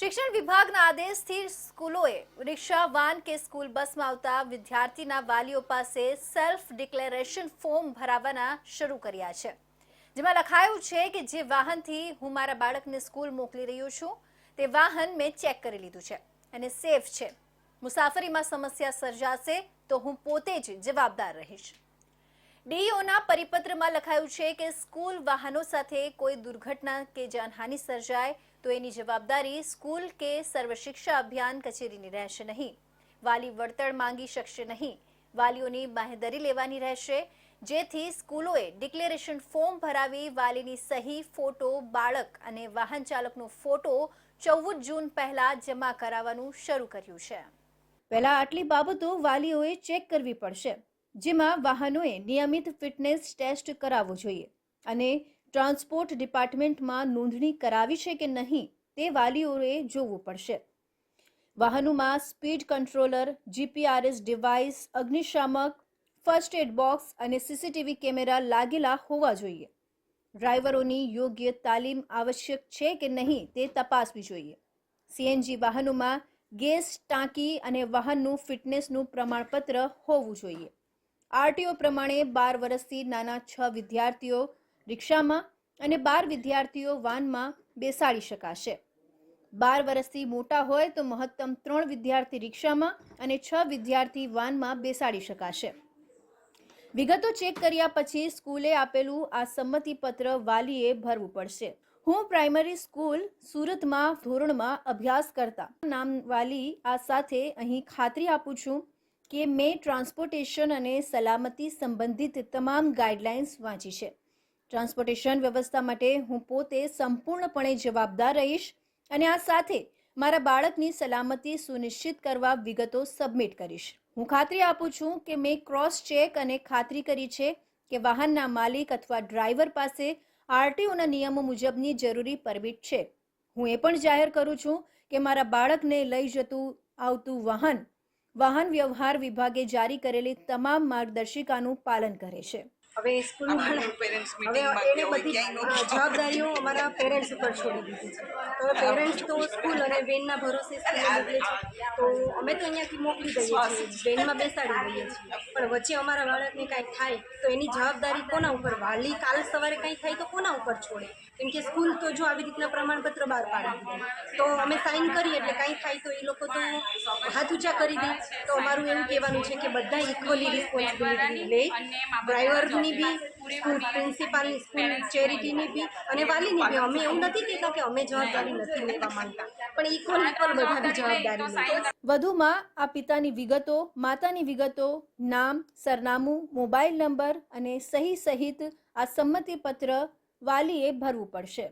શિક્ષણ વિભાગના આદેશથી સ્કૂલોએ રિક્ષા, વાન કે સ્કૂલ બસમાં આવતા વિદ્યાર્થીના વાલીઓ પાસે સેલ્ફ ડિક્લેરેશન ફોર્મ ભરાવાના શરૂ કર્યા છે. જેમાં લખાયું છે કે જે વાહનથી હું મારા બાળકને સ્કૂલ મોકલી રહ્યો છું, તે વાહન મેં ચેક કરી લીધું છે અને સેફ છે. મુસાફરીમાં સમસ્યા સર્જાશે તો હું પોતે જ જવાબદાર રહીશ. ડીઈઓના પરિપત્રમાં લખાયું છે કે સ્કૂલ વાહનો સાથે કોઈ દુર્ઘટના કે જાનહાનિ સર્જાય તો એની જવાબદારી સ્કૂલ કે સર્વશિક્ષા અભિયાન કચેરીની રહેશે નહીં. વાલી વળતર માંગી શકશે નહીં. વાલીઓની બાહેધરી લેવાની રહેશે. જેથી સ્કૂલોએ ડિક્લેરેશન ફોર્મ ભરાવી વાલીની સહી, ફોટો, બાળક અને વાહન ચાલકનો ફોટો ચૌદ જૂન પહેલા જમા કરાવવાનું શરૂ કર્યું છે. પહેલા આટલી બાબતો વાલીઓએ ચેક કરવી પડશે. જેમાં વાહનોએ નિયમિત ફિટનેસ ટેસ્ટ કરાવવો જોઈએ અને ટ્રાન્સપોર્ટ ડિપાર્ટમેન્ટમાં નોંધણી કરાવી છે કે નહીં તે વાલીઓએ જોવું પડશે. વાહનોમાં સ્પીડ કંટ્રોલર, જીપીઆરએસ ડિવાઇસ, અગ્નિશામક, ફર્સ્ટ એડ બોક્સ અને સીસીટીવી કેમેરા લાગેલા હોવા જોઈએ. ડ્રાઈવરોની યોગ્ય તાલીમ આવશ્યક છે કે નહીં તે તપાસવી જોઈએ. સીએનજી વાહનોમાં ગેસ ટાંકી અને વાહનનું ફિટનેસનું પ્રમાણપત્ર હોવું જોઈએ. આરટીઓ પ્રમાણે બાર વર્ષથી નાના છ વિદ્યાર્થીઓ રિક્ષામાં અને બાર વિદ્યાર્થીઓ વાનમાં બેસાડી શકાશે. બાર વર્ષથી મોટા હોય તો મહત્તમ ત્રણ વિદ્યાર્થી રિક્ષામાં અને છ વિદ્યાર્થી વાનમાં બેસાડી શકાશે. વિગતો ચેક કર્યા પછી સ્કૂલે આપેલું આ સંમતિપત્ર વાલીએ ભરવું પડશે. હું પ્રાઇમરી સ્કૂલ સુરતમાં ધોરણમાં અભ્યાસ કરતા. નામ વાલી આ સાથે અહીં ખાતરી આપું છું કે મેં ટ્રાન્સપોર્ટેશન અને સલામતી સંબંધિત તમામ ગાઈડલાઇન્સ વાંચી છે. ટ્રાન્સપોર્ટેશન વ્યવસ્થા માટે હું પોતે સંપૂર્ણપણે જવાબદાર રહીશ અને આ સાથે મારા બાળકની સલામતી સુનિશ્ચિત કરવા વિગતો સબમિટ કરીશ. હું ખાતરી આપું છું કે મેં ક્રોસ ચેક અને ખાતરી કરી છે કે વાહનના માલિક અથવા ડ્રાઈવર પાસે આરટીઓના નિયમો મુજબની જરૂરી પરમિટ છે. હું એ પણ જાહેર કરું છું કે મારા બાળકને લઈ જતું આવતું વાહન વાહન વ્યવહાર વિભાગે જારી કરેલી તમામ માર્ગદર્શિકાનું પાલન કરે છે. હવે સ્કૂલમાં એને બધી. જવાબદારીઓ અમારા પેરેન્ટ્સ ઉપર છોડી દીધી છે. તો હવે પેરેન્ટ્સ તો સ્કૂલ અને વેનના ભરોસે સ્કૂલે મોકલે છે. તો અમે તો અહીંયાથી મોકલી દઈએ છીએ. વેનમાં બેસાડી દઈએ છીએ. પણ વચ્ચે અમારા બાળકને કાંઈ થાય તો એની જવાબદારી કોના ઉપર? વાલી કાલ સવારે કાંઈ થાય તો કોના ઉપર છોડે? કેમ કે સ્કૂલ તો જો આવી રીતના પ્રમાણપત્ર બહાર પાડી તો અમે સાઇન કરીએ એટલે કાંઈ થાય તો એ લોકો તો હાથ ઊંચા કરી દે. તો અમારું એવું કહેવાનું છે કે બધા ઇક્વલી રિસ્પોન્સિબિલિટી લે. ડ્રાઈવરની બી, સ્કૂલ પ્રિન્સિપાલની સ્કૂલ ચેરિટીની બી અને વાલીની બી. અમે એવું નથી કહેતા કે અમે જવાબદારી નથી લેવા માંગતા. પણ ઇક્વલ ઇક્વલ બધા જવાબદારી વધુમાં આ પિતાની વિગતો, માતાની વિગતો, નામ, સરનામું, મોબાઈલ નંબર અને સહી સહિત આ સંમતિપત્ર વાલીએ ભરવું પડશે.